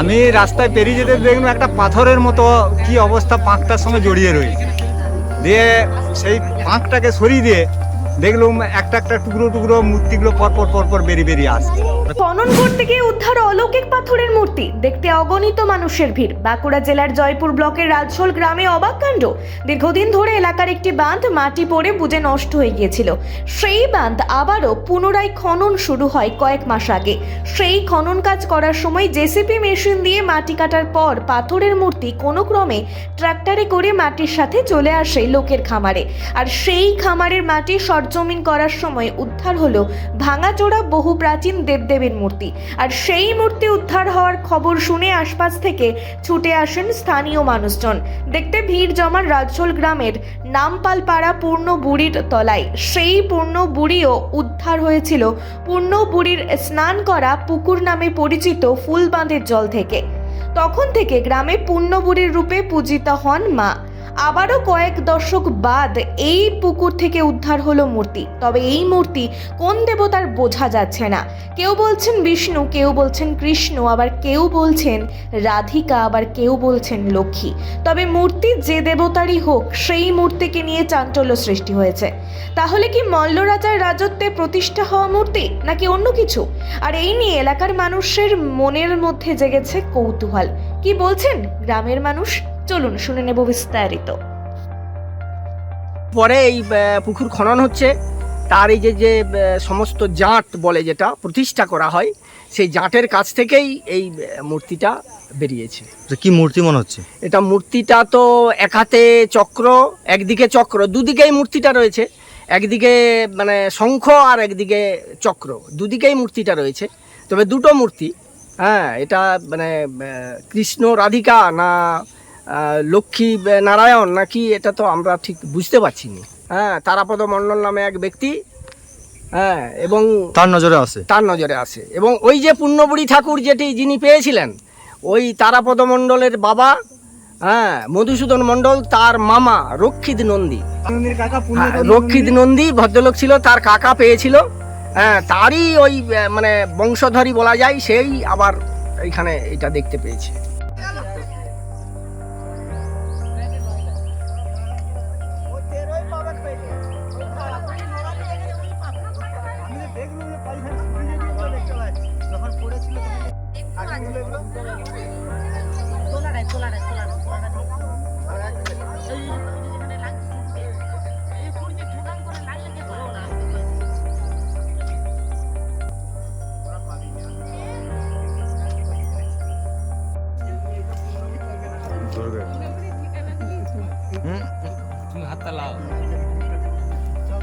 আমি রাস্তায় পেরিয়ে যেতে দেখলাম একটা পাথরের মতো কি অবস্থা পাঁকটার সঙ্গে জড়িয়ে রয়েছে। দিয়ে সেই পাঁকটাকে সরিয়ে দিয়ে দেখলাম একটা একটা টুকরো টুকরো মূর্তিগুলো পরপর পরপর বেরিয়ে বেরিয়ে আসছে। খনন করতে গিয়ে উদ্ধার অলৌকিক পাথরের মূর্তি। দেখতে অগণিত মানুষের ভিড়। বাঁকুড়া জেলার জয়পুর ব্লকের রাজশোল গ্রামে অবাক কাণ্ড। দীর্ঘদিন ধরে এলাকার একটি বাঁধ মাটি পড়ে বুঝে নষ্ট হয়ে গিয়েছিল। সেই বাঁধ আবারও পুনরায় খনন শুরু হয় কয়েক মাস আগে। সেই খনন কাজ করার সময় জেসিপি মেশিন দিয়ে মাটি কাটার পর পাথরের মূর্তি কোনো ক্রমে ট্রাক্টরে করে মাটির সাথে চলে আসে লোকের খামারে। আর সেই খামারের মাটি সরজমিন করার সময় উদ্ধার হলো ভাঙাচোরা বহু প্রাচীন দেবদেবীর মূর্তি। আর সেই মূর্তি উদ্ধার হওয়ার খবর শুনে আশপাশ থেকে ছুটে আসেন স্থানীয় মানুষজন। দেখতে ভিড় জমান রাজশোল গ্রামের নামপালপাড়া পূর্ণ বুড়ির তলায়। সেই পূর্ণ বুড়িও উদ্ধার হয়েছিল পূর্ণ বুড়ির স্নান করা পুকুর নামে পরিচিত ফুলবাঁধের জল থেকে। তখন থেকে গ্রামে পুণ্যবুড়ির রূপে পূজিত হন মা। আবারও কয়েক দশক বাদ এই পুকুর থেকে উদ্ধার হলো মূর্তি। তবে এই মূর্তি কোন দেবতার বোঝা যাচ্ছে না। কেউ বলছেন বিষ্ণু, কেউ বলছেন কৃষ্ণ, আবার কেউ বলছেন রাধিকা, আবার কেউ বলছেন লক্ষ্মী। তবে মূর্তি যে দেবতারই হোক, সেই মূর্তিকে নিয়ে চাঞ্চল্য সৃষ্টি হয়েছে। তাহলে কি মল্ল রাজার রাজত্বে প্রতিষ্ঠা হওয়া মূর্তি, নাকি অন্য কিছু? আর এই নিয়ে এলাকার মানুষের মনের মধ্যে জেগেছে কৌতূহল। কি বলছেন গ্রামের মানুষ? চলুন শুনে নেব বিস্তারিত। পরে এই পুকুর খনন হচ্ছে। তার এই যে যে সমস্ত জাঁট বলে যেটা প্রতিষ্ঠা করা হয় সেই জাঁটের কাছ থেকেই এই মূর্তিটা বেরিয়েছে। তো কি মূর্তি মনে হচ্ছে? এটা মূর্তিটা তো এক হাতে চক্র একদিকে চক্র দুদিকেই মূর্তিটা রয়েছে। একদিকে মানে শঙ্খ আর একদিকে চক্র দুদিকেই মূর্তিটা রয়েছে। তবে দুটো মূর্তি হ্যাঁ এটা মানে কৃষ্ণ রাধিকা না লক্ষ্মী নারায়ণ নাকি এটা তো আমরা ঠিক বুঝতে পারছি না হ্যাঁ তারাপদ মণ্ডল নামে এক ব্যক্তি হ্যাঁ এবং তার নজরে আছে। তার নজরে আসে এবং ওই যে পুণ্যবুড়ি ঠাকুর যেটি যিনি পেয়েছিলেন ওই তারাপদ মণ্ডলের বাবা হ্যাঁ মধুসূদন মণ্ডল তার মামা রক্ষিত নন্দী। হ্যাঁ, রক্ষিত নন্দী ভদ্রলোক ছিল তার কাকা পেয়েছিল। হ্যাঁ তারই ওই মানে বংশধরী বলা যায় সেই আবার এখানে এটা দেখতে পেয়েছে। খোলা রাখ খোলা রাখ খোলা রাখ তুমি হাতটা লাও